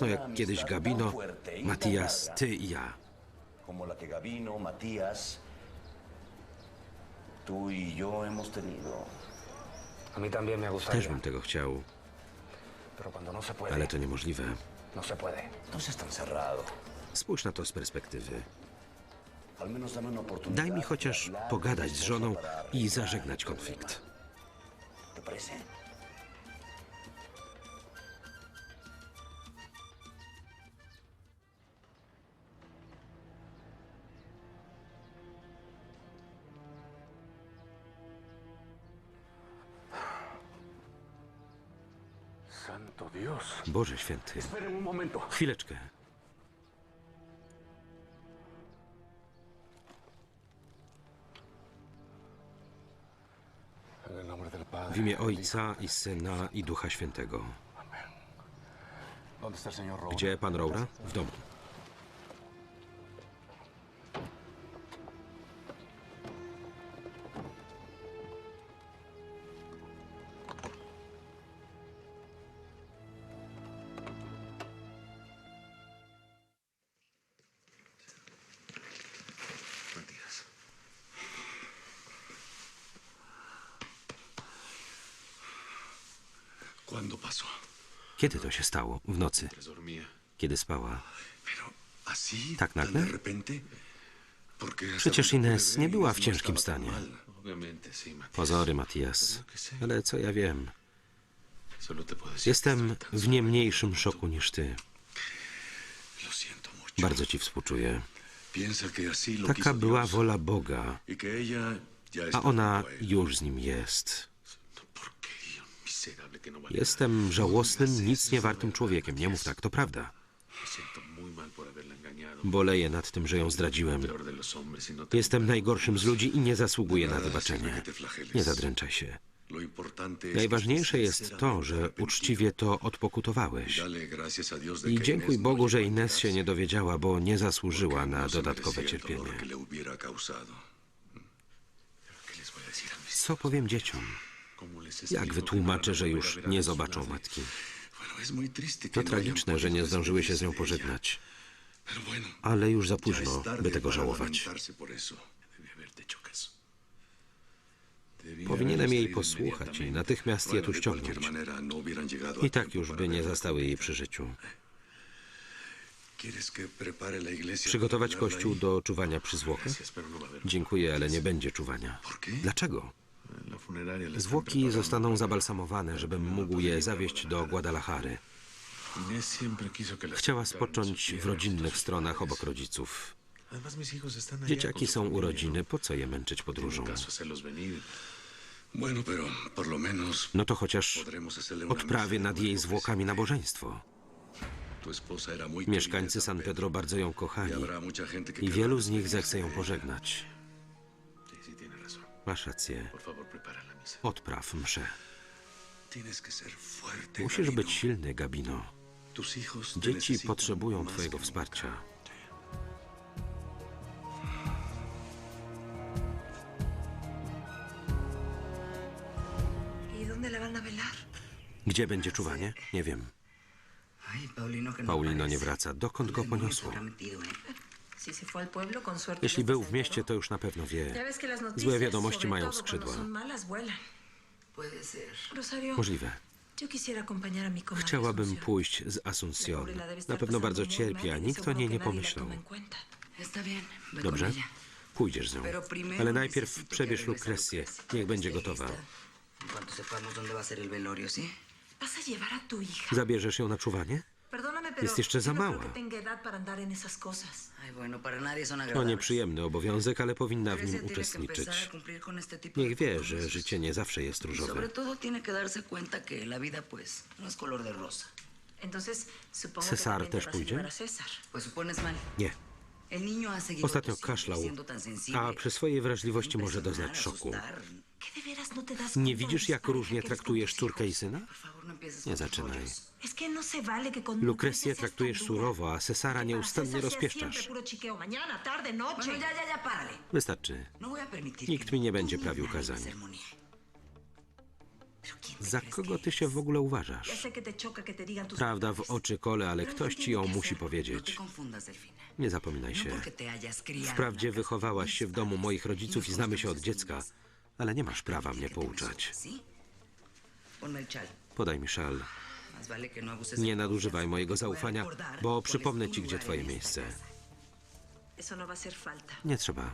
No jak kiedyś Gabino, Matias, ty i ja. como la que Gabino, Matías, tú y yo hemos tenido. A mí también me Też bym tego chciał, pero cuando no se puede, ale to niemożliwe. no se puede. No seas tan cerrado. Spójrz na to z perspektywy. Al menos dame una oportunidad. Daj mi chociaż hablar pogadać z żoną para i zażegnać konflikt. problema. ¿Te parece? Santo Dios. Boże święty, Esperen un momento. chwileczkę. W imię Ojca i Syna i Ducha Świętego. Gdzie pan Roura? W domu. Kiedy to się stało? W nocy. Kiedy spała? Tak nagle? Przecież Ines nie ver, była w ciężkim stanie. Pozory, Matias. Ale co ja wiem? Jestem w nie mniejszym szoku niż ty. Bardzo ci współczuję. Taka była wola Boga, Y a ona już z nim jest. No, porquería miserable que no valga Jestem żałosnym, nic nie wartym człowiekiem. Nie mów tak, to prawda. Boleję nad tym, że ją zdradziłem. Jestem najgorszym z ludzi i nie zasługuję na wybaczenie. Nie zadręczaj się. Najważniejsze jest to, że uczciwie to odpokutowałeś. I dziękuj Bogu, że Ines się nie dowiedziała, bo nie zasłużyła na dodatkowe cierpienie. que le hubiera causado. ¿Qué les voy a decir a mis Co powiem dzieciom? ¿Cómo les Jak wytłumaczę, że już nie zobaczą matki? To tragiczne, że nie zdążyły się z nią pożegnać. Ale już za późno, by tego żałować. Powinienem jej posłuchać i natychmiast je tu ściągnąć. I tak już by nie zastały jej przy życiu. ¿Quieres que prepare la iglesia Przygotować kościół do czuwania przy zwłokach? Dziękuję, ale nie będzie czuwania. Dlaczego? Zwłoki zostaną zabalsamowane, żebym mógł je zawieźć do Guadalajary. Chciała spocząć w rodzinnych stronach obok rodziców. Dzieciaki są urodziny, po co je męczyć podróżą? No to chociaż odprawię nad jej zwłokami nabożeństwo. Mieszkańcy San Pedro bardzo ją Y kochali i wielu z nich zechce ją pożegnać. Masz rację. Odpraw mszę. Musisz być silny, Gabino. Dzieci potrzebują Twojego wsparcia. ¿Y? Gdzie będzie czuwanie? Nie wiem. Paulino, no Paulino nie wraca. Dokąd go poniosło? Jeśli był w mieście, to już na pewno wie. Złe wiadomości mają skrzydła. Możliwe. Chciałabym Asunción. pójść z debe Na pewno bardzo cierpi, a y nikt o niej nie pomyślał. Dobrze? Pójdziesz z nią. Ale najpierw przebierz. Lucrecia. Niech będzie gotowa. Zabierzesz ją na czuwanie? Jest jeszcze za no creo mała. To agradables. nieprzyjemny obowiązek, ale powinna w nim uczestniczyć. Niech wie, że życie nie zawsze jest różowe. no te też pójdzie? Nie. Ostatnio kaszlał, a przy swojej wrażliwości może doznać szoku. Nie widzisz, jak różnie traktujesz córkę i syna? Nie zaczynaj. Lukrecję traktujesz surowo, a Cesara nieustannie rozpieszczasz. Wystarczy. Nikt mi nie będzie prawił kazania. Za kogo ty się w ogóle uważasz? Prawda w oczy kole, ale ktoś ci ją musi powiedzieć. Nie zapominaj się. Wprawdzie wychowałaś się w domu moich rodziców i znamy się od dziecka, ale nie masz prawa mnie pouczać. Podaj mi szal. Nie nadużywaj mojego zaufania, bo przypomnę ci, gdzie twoje miejsce. Nie trzeba.